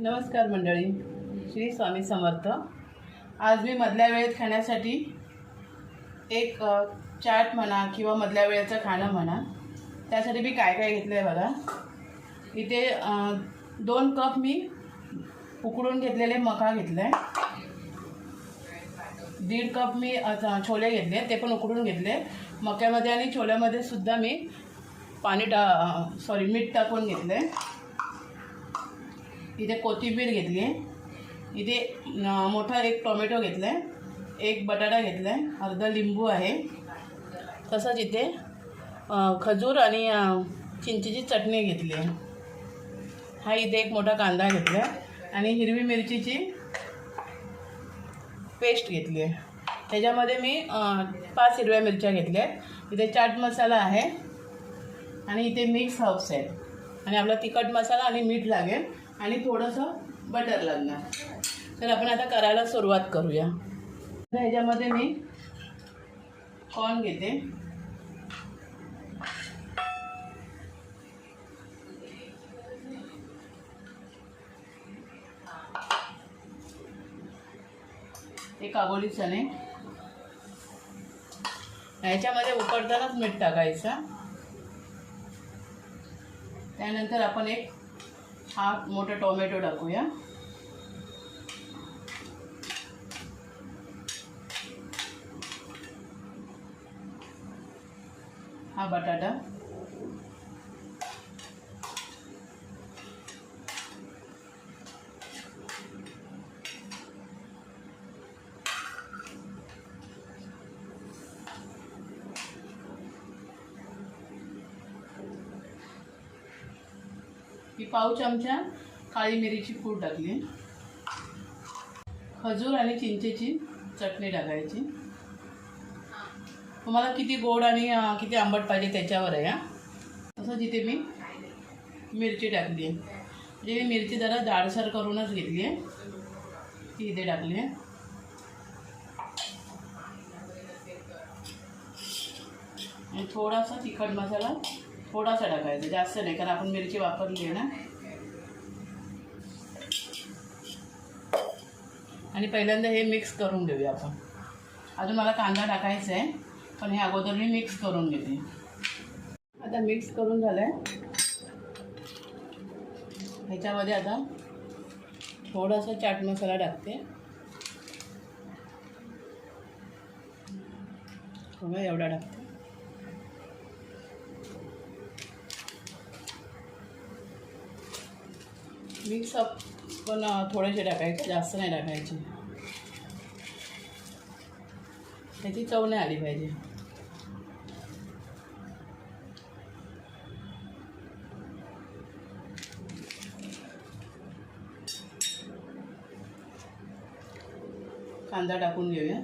नमस्कार मंडळी. श्री स्वामी समर्थ. आज मी मधल्या वेळेत खाण्यासाठी एक चाट म्हणा किंवा मधल्या वेळेचं खाणं म्हणा त्यासाठी मी काय काय घेतलं आहे बघा. इथे दोन कप मी उकडून घेतलेले मका घेतलं आहे दीड कप मी छोले घेतले ते पण उकडून घेतले. मक्यामध्ये आणि छोल्यामध्ये सुद्धा मी पाणी टा सॉरी मीठ टाकून घेतलं आहे इथे कोथिंबीर घेतली आहे. इथे मोठा एक टोमॅटो घेतला आहे एक बटाटा घेतला आहे अर्धा लिंबू आहे. तसंच इथे खजूर आणि चिंचेची चटणी घेतली आहे. हा इथे एक मोठा कांदा घेतला आहे आणि हिरवी मिरचीची पेस्ट घेतली आहे. त्याच्यामध्ये मी पाच हिरव्या मिरच्या घेतल्या आहेत. इथे चाट मसाला आहे. आणि इथे मिक्स हाऊस आहे. आणि आपला तिखट मसाला आणि मीठ लागेल. आणि थोडंसं बटर लागणार. तर आपण आता करायला सुरुवात करूया. तर ह्याच्यामध्ये मी कॉर्न घेते. एक काबोली चणे. ह्याच्यामध्ये उकडतानाच मीठ टाकायचं. त्यानंतर आपण एक हा मोठा टोमॅटो टाकूया. हा बटाटा. ही पाव चमचा काळी मिरीची पूड टाकली. खजूर आणि चिंचेची चटणी टाकायची. तुम्हाला किती गोड आणि किती आंबट पाहिजे त्याच्यावर आहे हा. तसंच तिथे मी मिरची टाकली आहे. म्हणजे मी मिरची जरा जाडसर करूनच घेतली आहे. ती इथे टाकली आहे. आणि थोडासा तिखट मसाला थोडासा टाकायचा जास्त नाही कारण आपण मिरची वापरली आहे ना. आणि पहिल्यांदा हे मिक्स करून घेऊया आपण. अजून मला कांदा टाकायचा आहे पण हे अगोदर मी मिक्स करून घेते. आता मिक्स करून झालं आहे ह्याच्यामध्ये आता थोडासा चाट मसाला टाकते. बघा एवढा टाकते. मिक्सअप पण थोडेसे टाकायचे जास्त नाही टाकायचे. त्याची चव नाही आली पाहिजे. कांदा टाकून घेऊया.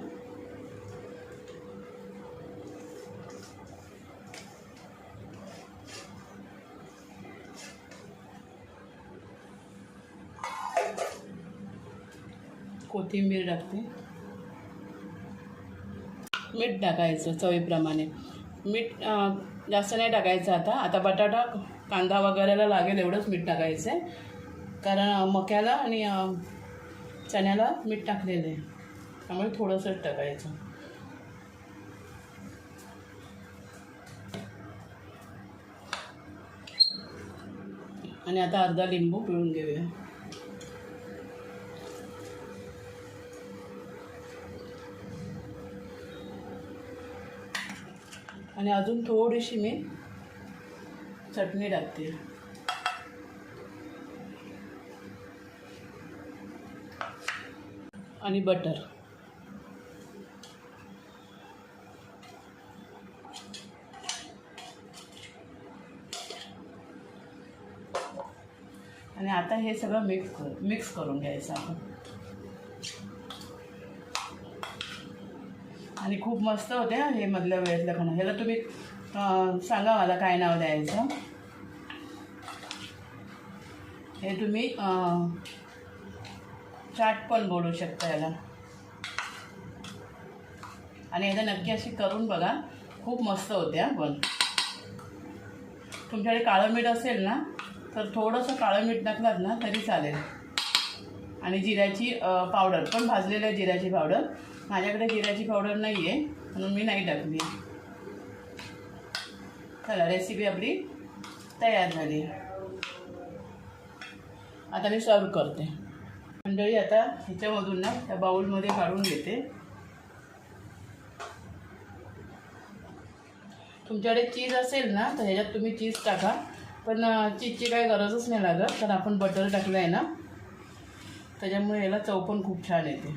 कोथिंबीर टाकते. मीठ टाकायचं चवीप्रमाणे. मीठ जास्त नाही टाकायचं आता. आता बटाटा कांदा वगैरेला लागेल एवढंच मीठ टाकायचं आहे. कारण मक्याला आणि चण्याला मीठ टाकलेलं आहे. त्यामुळे थोडंसंच टाकायचं. आणि आता अर्धा लिंबू पिळून घेऊया. आणि अजून थोडीशी मी चटणी टाकते. आणि बटर. आणि आता हे सगळं मिक्स कर मिक्स करून घ्यायचं आपण. आणि खूप मस्त होते हे मधल्या वेळेतलं खाणं. ह्याला तुम्ही सांगा मला काय नाव द्यायचं. हे तुम्ही चाट पण बोलू शकता याला. आणि याला नक्की अशी करून बघा. खूप मस्त होत्या पण. तुमच्याकडे काळं मीठ असेल ना तर थोडंसं काळं मीठ टाकलात ना तरी चालेल. आणि जिऱ्याची पावडर पण भाजलेलं आहे जिऱ्याची पावडर माझ्याकडे जिऱ्याची पावडर नाही आहे म्हणून मी नाही टाकली. चला रेसिपी आपली तयार झाली. आता मी सर्व करते. मंडळी आता ह्याच्यामधून ना त्या बाऊलमध्ये काढून घेते. तुमच्याकडे चीज असेल ना तर ह्याच्यात तुम्ही चीज टाका. पण चीजची काही गरजच नाही लागत कारण आपण बटर टाकलं आहे ना. त्याच्यामुळे याला चव पण खूप छान येते.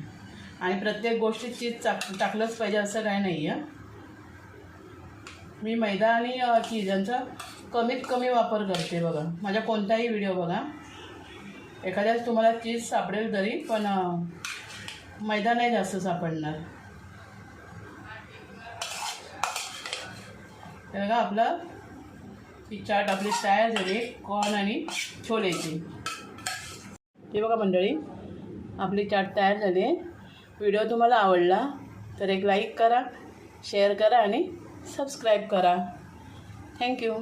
आणि प्रत्येक गोष्टीत चीज टाक टाकलंच पाहिजे असं काही नाही आहे मी मैदा आणि चीज यांचा कमीत कमी वापर करते बघा. माझ्या कोणताही व्हिडिओ बघा. एखाद्याच तुम्हाला चीज सापडेल तरी पण मैदा नाही जास्त सापडणार. बघा आपलं ही चाट आपली तयार झाली कॉर्न आणि छोलेची. हे बघा मंडळी आपली चाट तयार झाली आहे. व्हिडिओ तुम्हाला आवडला तर एक लाईक करा शेअर करा आणि सबस्क्राईब करा. थँक्यू